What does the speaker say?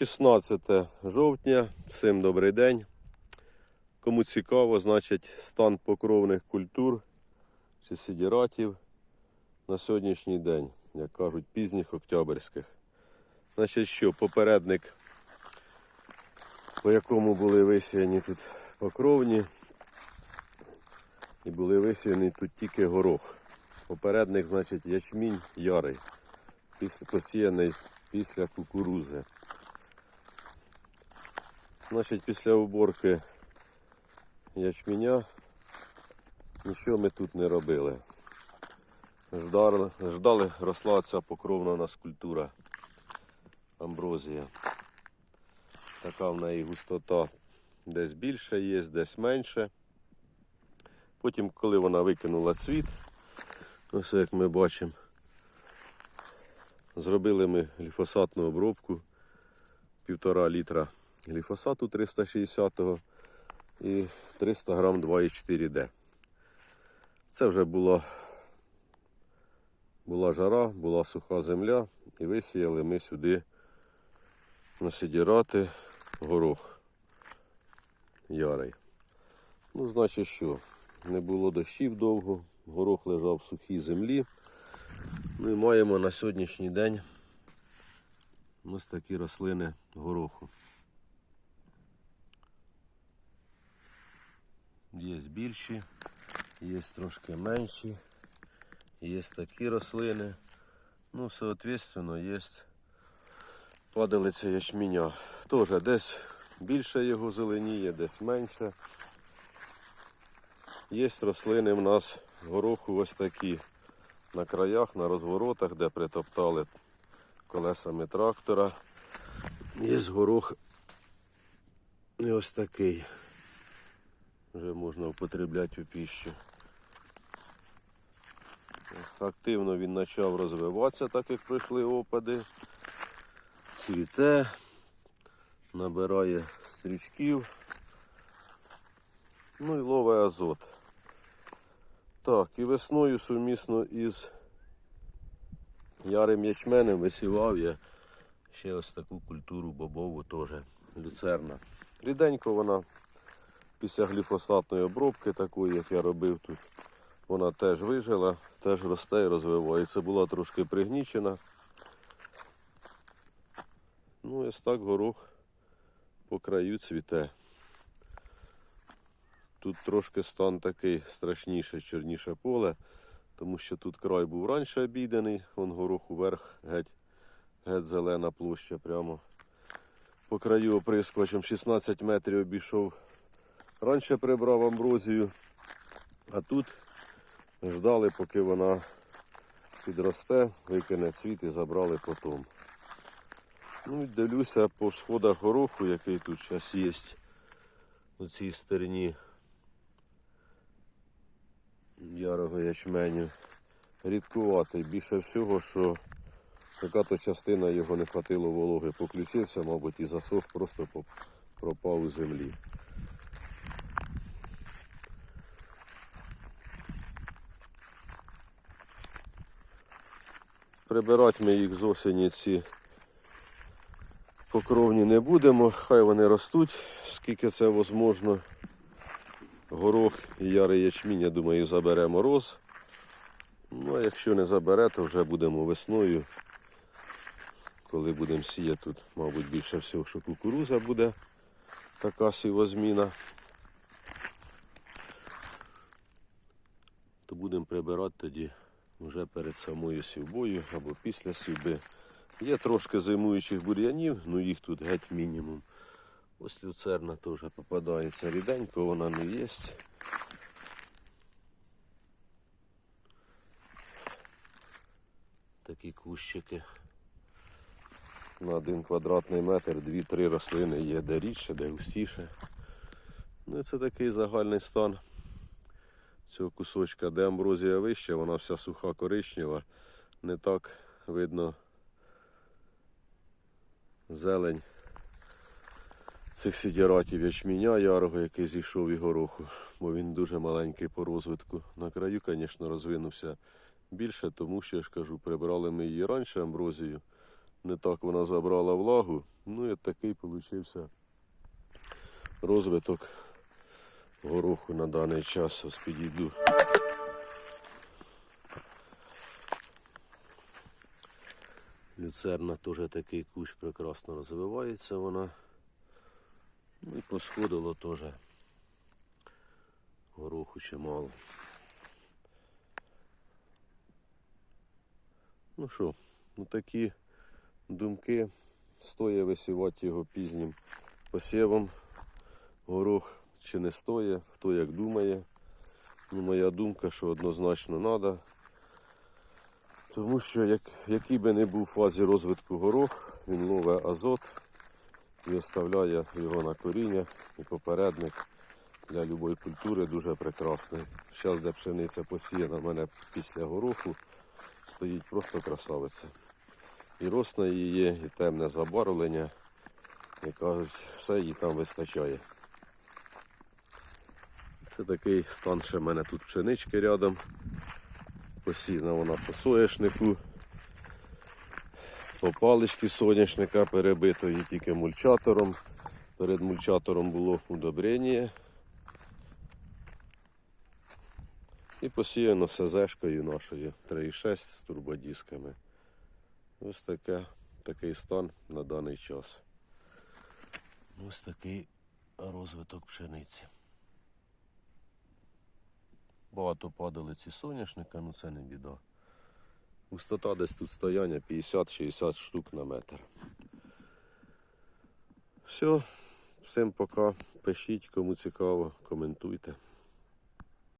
16 жовтня, всім добрий день. Кому цікаво, значить стан покровних культур чи сідіратів на сьогоднішній день, як кажуть, пізніх октябрьських. Значить, що попередник, по якому були висіяні тут покровні, і були висіяні тут тільки горох. Попередник, значить, ячмінь ярий, посіяний після кукурузи. Значить, після уборки ячменя нічого ми тут не робили. Ждали, ждали росла ця покровна у нас культура амброзія. Така в неї густота десь більше є, десь менше. Потім, коли вона викинула цвіт, ось як ми бачимо, зробили ми гліфосатну обробку півтора літра гліфосату 360 і 300 грам 2,4D. Це вже була, була жара, була суха земля і висіяли ми сюди насидірати горох ярий. Ну, значить що, не було дощів довго, горох лежав в сухій землі. Ми маємо на сьогоднішній день ось такі рослини гороху. Є більші, є трошки менші, є такі рослини. Ну, соответственно, є падалиця ячменя. Теж десь більше його зеленіє, десь менше. Є рослини в нас гороху ось такі на краях, на розворотах, де притоптали колесами трактора. Є горох і ось такий. Вже можна употребляти у піщу. Активно він почав розвиватися, так як пройшли опади. Цвіте, набирає стрічків. Ну і ловить азот. Так, і весною сумісно із ярим ячменем висівав я ще ось таку культуру бобову теж люцерна. Ріденько вона після гліфосатної обробки, такої, як я робив тут, вона теж вижила, теж росте і розвивається. Була трошки пригнічена. Ну, ось так горох по краю цвіте. Тут трошки стан такий страшніше, чорніше поле, тому що тут край був раніше обійдений, вон горох уверх, геть, геть зелена площа прямо. По краю оприскувачем 16 метрів обійшов. Раніше прибрав амброзію, а тут ждали, поки вона підросте, викине цвіт і забрали потім. Ну і дивлюся по сходах гороху, який тут зараз є у цій стороні ярого ячменю. Рідкуватий. Більше всього, що яка-то частина його не хватило вологи, поключився, мабуть, і засох, просто пропав у землі. Прибирати ми їх з осені ці покровні не будемо, хай вони ростуть, скільки це можливо. Горох і ярий ячмінь, я думаю, забере мороз. Ну, а якщо не забере, то вже будемо весною. Коли будемо сіяти тут, мабуть, більше всього, що кукуруза буде така сівозміна. То будемо прибирати тоді вже перед самою сівбою або після сівби. Є трошки зимуючих бур'янів, ну їх тут геть мінімум. Ось люцерна теж попадається ріденько, вона не є. Такі кущики. На один квадратний метр дві-три рослини є, де рідше, де густіше. Ну і це такий загальний стан цього кусочка, де амброзія вища, вона вся суха коричнева. Не так видно зелень цих сидіратів ячміня ярого, який зійшов і гороху, бо він дуже маленький по розвитку. На краю, звісно, розвинувся більше, тому що я ж кажу, прибрали ми її раніше амброзію. не так вона забрала влагу. Ну і такий получився розвиток гороху на даний час. Ось підійду. Люцерна теж такий кущ прекрасно розвивається вона. Ну і посходило теж гороху чимало. Ну що, ну такі думки. Стоє висівати його пізнім посівом. Горох чи не стоє, хто як думає. Ну, моя думка, що однозначно треба. Тому що як, який би не був в фазі розвитку горох, він ловить азот і оставляє його на коріння. І попередник для будь-якої культури дуже прекрасний. Зараз, де пшениця посіяна в мене після гороху, стоїть просто красавиця. І рост на її є, і темне забарвлення. І кажуть, все їй там вистачає. Це такий стан ще в мене тут пшенички рядом. Посіяна вона по соняшнику. По паличці соняшника перебито її тільки мульчатором. Перед мульчатором було удобрення. І посіяно СЗшкою нашою 3,6 з турбодисками. Ось таке, такий стан на даний час. Ось такий розвиток пшениці. Багато падалиці соняшника, ну це не біда. Густота десь тут стояння 50-60 штук на метр. Все, всім пока. Пишіть, кому цікаво, коментуйте.